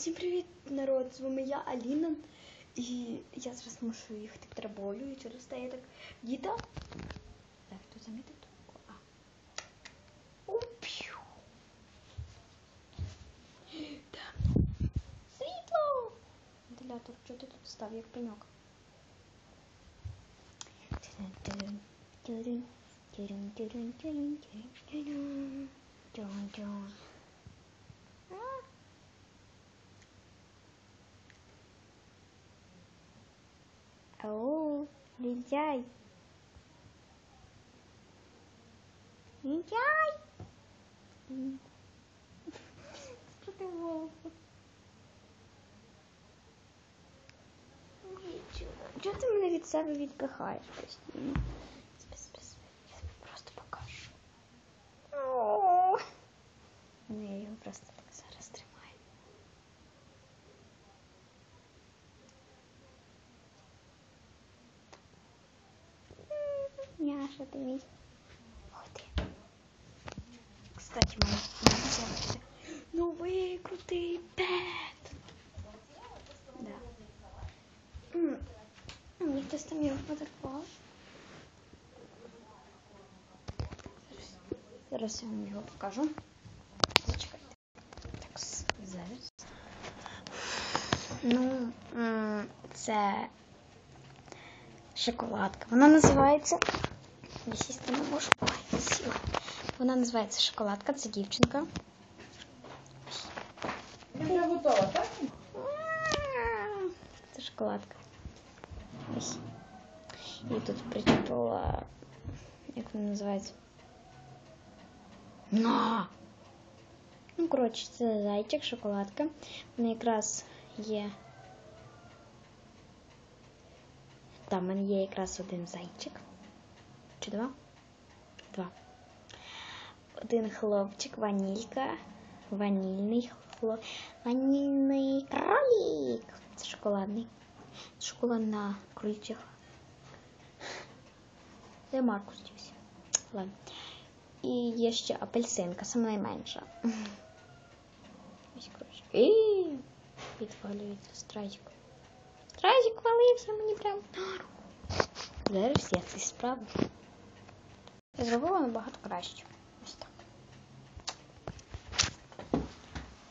Всім привіт, народ! З вами я, Аліна. І я зараз мушу їхати в Траболю, і через те я так діда. Так, хто замітив? А. Уп'ю. Темно. Світло! Вентилятор, що ти тут став, як пеньок? Тирин-тирин, тирин, тирин, тирин, тирин, тирин, тирин, тирин. Ау, лентяй. Лентяй. М. Що ти волосы? Нічого. Чого ти мене від себе відпихаєш постійно? Спи, спи, спи. Я тобі просто покажу. О. Ну, я його просто так зараз тримаю. Няша, ти мій. Ходи. Кстати, мені взяти новий крутий пет. Да. М, Мені хтось там його подарував. Зараз- Зараз я вам його покажу. Зачекайте. Так, с- зараз. Ну, м, це шоколадка. Вона називається. Я сісти не можу. Ой, сіла. Вона називається шоколадка, це дівчинка. Вже готова, так? Це шоколадка. Ось. І тут причепила. Як вона називається? На! Ну, коротше, це зайчик, шоколадка. Вона якраз є. Там в мене є якраз один зайчик. Чи два? Два. Один хлопчик, ванілька, ванільний хло... ванільний кролик. Це шоколадний. Шоколадна крольчиха. Де Маркус дівся? Ладно. І є ще апельсинка, саме найменша. І підвалюється страйк. Страйк валився мені прям на руку. Зараз я це справлю. Я зробила набагато краще. Ось так.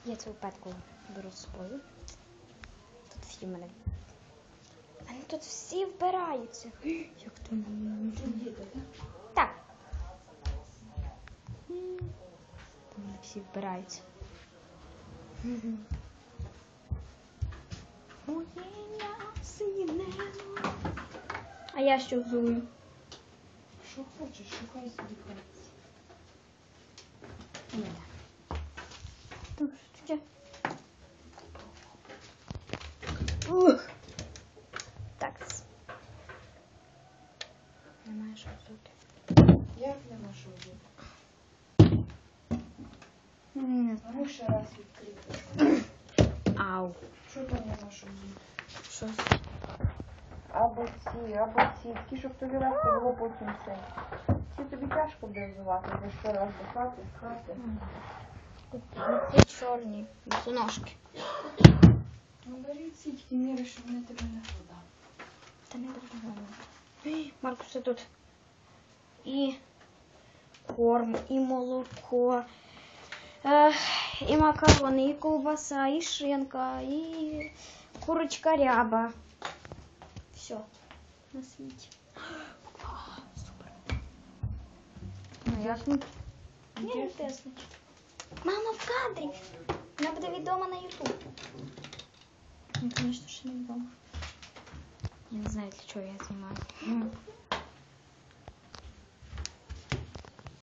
Я цю петку беру з собою. Тут всі мене. У мене тут всі вбираються. Як то так? Там всі вбираються. Моє сине. А я що взую? Що хочеш, шукай собі хай. Ні. Тут ще. Ух. Так. Немає що взути. Як нема що взяти? Не А ну ще раз відкрити. Ау. Що там нема що взяти? Що? Або ці, або ці. Ті, щоб тобі легко було потім все. Ці тобі тяжко буде взувати, бо ще раз до хати, з хати. Це чорні босоножки. Ну бери ці тільки міри, щоб вони тебе не продали. Та не дуже Маркус, це тут і корм, і молоко, е, і макарони, і ковбаса, і шинка, і курочка ряба. Все на світі. Клас, супер. Ну, ясно. Ні, не тесно. Мама в кадрі. Вона буде відома на Ютуб. Ну, звісно, ще не відома. Я не знаю, для чого я знімаю.